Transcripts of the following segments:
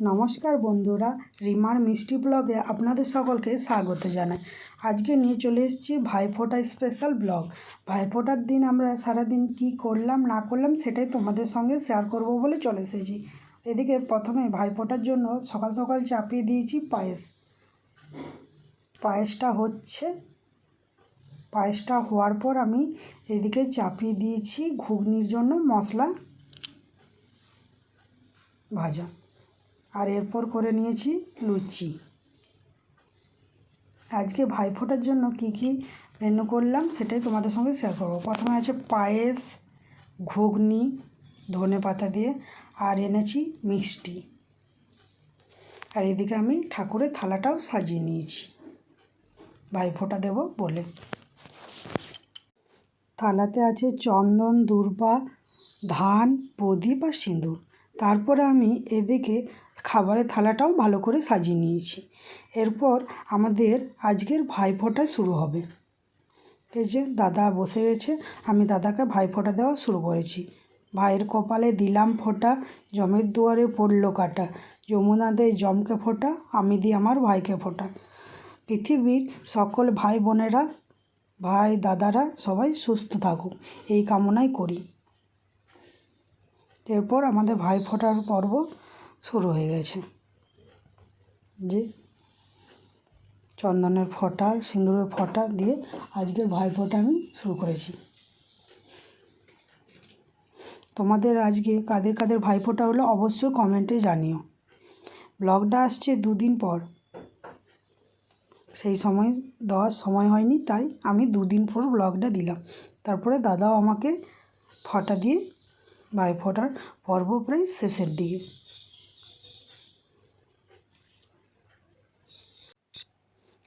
নমস্কার বন্ধুরা, রিমার মিষ্টি ব্লগে আপনাদের সকলকে স্বাগত জানাই। আজকে নিয়ে চলে এসেছি ভাইফোঁটা স্পেশাল ব্লগ ভাইফোঁটার দিন আমরা সারাদিন কি করলাম, না করলাম সেটাই তোমাদের সঙ্গে শেয়ার করব বলে চলে এসেছি। এদিকে প্রথমে ভাইফোঁটার জন্য সকাল সকাল চাপিয়ে দিয়েছি পায়েস। পায়েসটা হচ্ছে, পায়েসটা হওয়ার পর আমি এদিকে চাপিয়ে দিয়েছি ঘুগনির জন্য মশলা ভাজা। আর এরপর করে নিয়েছি লুচি। আজকে ভাইফোঁটার জন্য কি কি মেনু করলাম সেটাই তোমাদের সঙ্গে শেয়ার করব। প্রথমে আছে পায়েস, ঘুগনি, ধনে পাতা দিয়ে, আর এনেছি মিষ্টি। আর এদিকে আমি ঠাকুরের থালাটাও সাজিয়ে নিয়েছি। ভাইফোঁটা দেব বলে। থালাতে আছে চন্দন, দূর্বা, ধান, প্রদীপ আর সিঁদুর। তারপরে আমি এদিকে খাবারের থালাটাও ভালো করে সাজিয়ে নিয়েছি। এরপর আমাদের আজকের ভাইফোঁটা শুরু হবে। এই যে দাদা বসে গেছে আমি দাদাকে ভাইফোঁটা দেওয়া শুরু করেছি। ভাইয়ের কপালে দিলাম ফোঁটা, জমের দুয়ারে পড়ল কাটা। যমুনা দেয় জমকে ফোঁটা, আমি দিই আমার ভাইকে ফোঁটা। পৃথিবীর সকল ভাই বোনেরা ভাই দাদারা সবাই সুস্থ থাকুক, এই কামনাই করি। এরপর আমাদের ভাই ফোঁটার পর্ব শুরু হয়ে গেছে। যে চন্দনের ফোঁটা, সিঁদুরের ফোঁটা দিয়ে আজকের ভাই ফোঁটা আমি শুরু করেছি। তোমাদের আজকে কাদের কাদের ভাইফোঁটা হলো অবশ্যই কমেন্টে জানিও। ব্লগটা আসছে দুদিন পর। সেই সময় দেওয়ার সময় হয়নি, তাই আমি দুদিন পর ব্লগটা দিলাম। তারপরে দাদাও আমাকে ফটা দিয়ে ভাইফোঁটার পর্ব প্রায় শেষের দিকে।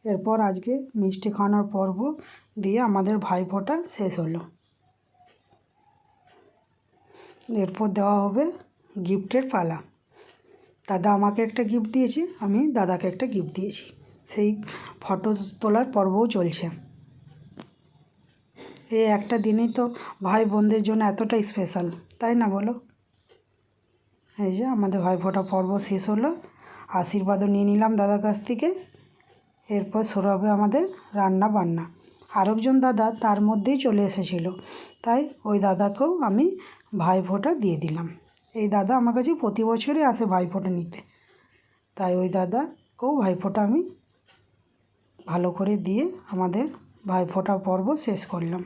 এরপর আজকে মিষ্টি খাওয়ানোর পর্ব দিয়ে আমাদের ভাইফোঁটা শেষ হলো। এরপর দেওয়া হবে গিফটের পালা। দাদা আমাকে একটা গিফট দিয়েছে, আমি দাদাকে একটা গিফট দিয়েছি। সেই ফটো তোলার পর্বও চলছে। এই একটা দিনই তো ভাই বোনদের জন্য এতটা স্পেশাল তাই না বলো? এই যে আমাদের ভাইফোঁটা পর্ব শেষ হলো, আশীর্বাদও নিয়ে নিলাম দাদার কাছ থেকে। এরপর শুরু হবে আমাদের রান্না বান্না আরেকজন দাদা তার মধ্যেই চলে এসেছিল, তাই ওই দাদাকেও আমি ভাইফোঁটা দিয়ে দিলাম। এই দাদা আমার কাছে প্রতি বছরই আসে ভাইফোঁটা নিতে, তাই ওই দাদাকেও ভাইফোঁটা আমি ভালো করে দিয়ে আমাদের ভাইফোঁটা পর্ব শেষ করলাম।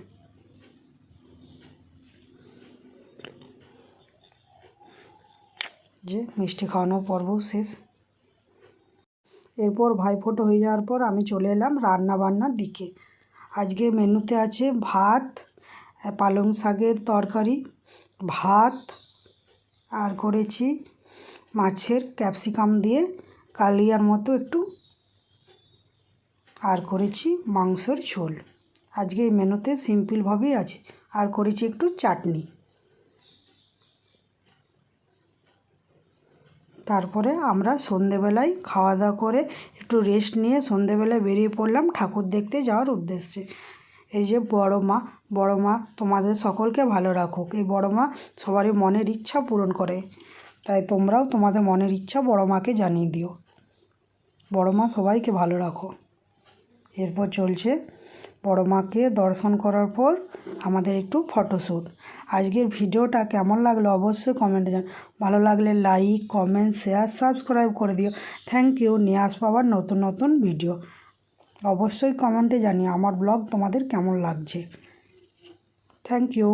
যে মিষ্টি খাওয়ানো পর্ব শেষ। এরপর ভাইফোঁটা হয়ে যাওয়ার পর আমি চলে এলাম রান্না বান্নার দিকে। আজকে মেনুতে আছে ভাত, পালং শাকের তরকারি, ভাত, আর করেছি মাছের ক্যাপসিকাম দিয়ে কালিয়ার মতো একটু, আর করেছি মাংসর ঝোল। আজকে এই মেনুতে সিম্পলভাবেই আছে। আর করেছি একটু চাটনি। তারপরে আমরা সন্ধেবেলায় খাওয়া দাওয়া করে একটু রেস্ট নিয়ে সন্ধেবেলায় বেরিয়ে পড়লাম ঠাকুর দেখতে যাওয়ার উদ্দেশ্যে। এই যে বড় মা বড় মা, তোমাদের সকলকে ভালো রাখুক। এই বড় মা সবারই মনের ইচ্ছা পূরণ করে। তাই তোমরাও তোমাদের মনের ইচ্ছা বড় মাকে জানিয়ে দিও। বড় মা সবাইকে ভালো রাখো। এরপর চলছে বড় মাকে দর্শন করার পর আমাদের একটু ফটোশ্যুট। আজকের ভিডিওটা কেমন লাগল অবশ্যই কমেন্টে জান ভালো লাগলে লাইক কমেন্ট শেয়ার সাবস্ক্রাইব করে দিও। থ্যাংক ইউ নিয়ে আসব আবার নতুন নতুন ভিডিও অবশ্যই কমেন্টে জানিও আমার ব্লগ তোমাদের কেমন লাগছে। Thank you